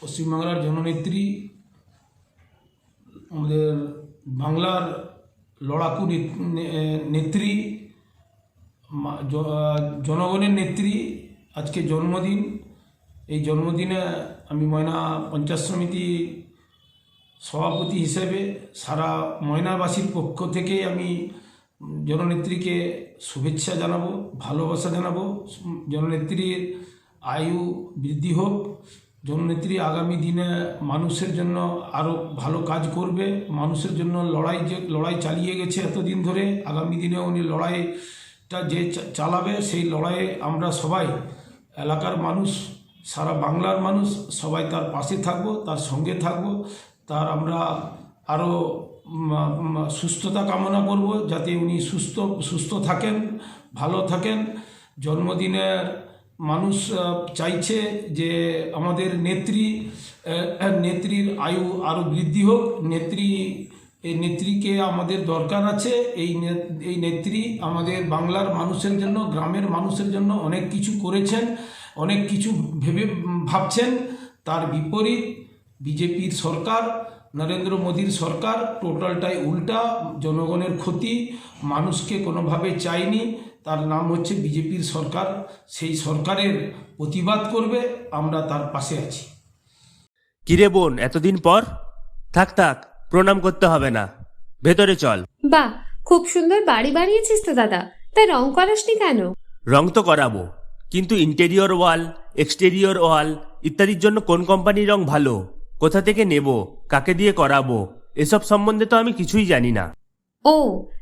পশ্চিমবাংলার জননেত্রী, আমাদের বাংলার লড়াকু নেত্রী জনগণের নেত্রী, আজকে জন্মদিন। এই জন্মদিনে আমি ময়না পঞ্চায়েত সমিতি সভাপতি হিসেবে সারা ময়নাবাসীর পক্ষ থেকে আমি জননেত্রীকে শুভেচ্ছা জানাব, ভালোবাসা জানাব। জননেত্রীর আয়ু বৃদ্ধি হোক। জননেত্রী আগামী দিনে মানুষের জন্য আরও ভালো কাজ করবে, মানুষের জন্য লড়াই যে, লড়াই চালিয়ে গেছে এতদিন ধরে, আগামী দিনে উনি লড়াইটা যে চালাবে সেই লড়াইয়ে আমরা সবাই, এলাকার মানুষ, সারা বাংলার মানুষ, সবাই তার পাশে থাকব, তার সঙ্গে থাকব, তার আমরা আরও সুস্থতা কামনা করব, যাতে উনি সুস্থ সুস্থ থাকেন, ভালো থাকেন, জন্মদিনের মানুষ চাইছে যে আমাদের নেত্রী নেত্রীর আয়ু আরও বৃদ্ধি হোক। নেত্রী, এই নেত্রীকে আমাদের দরকার আছে। এই এই নেত্রী আমাদের বাংলার মানুষের জন্য, গ্রামের মানুষের জন্য অনেক কিছু করেছেন, অনেক কিছু ভেবে ভাবছেন। তার বিপরীত বিজেপির সরকার, নরেন্দ্র মোদীর সরকার, টোটালটাই উল্টা, জনগণের ক্ষতি, মানুষকে কোনোভাবে চায়নি। তার নাম হচ্ছে বিজেপির সরকার। সেই সরকারের প্রতিবাদ করবে আমরা তার পাশে আছি। কিরে বোন এতদিন পর? থাক থাক প্রণাম করতে হবে না। ভেতরে চল। বাহ খুব সুন্দর বাড়ি বানিয়েছিস তো দাদা। তা রং করাসনি কেন? রং তো করাবো কিন্তু ইন্টেরিয়র ওয়াল এক্সটেরিয়র ওয়াল ইত্যাদির জন্য কোন কোম্পানির রং ভালো? কোথা থেকে নেব? কাকে দিয়ে করাবো? এসব সম্বন্ধে তো আমি কিছুই জানি না। ও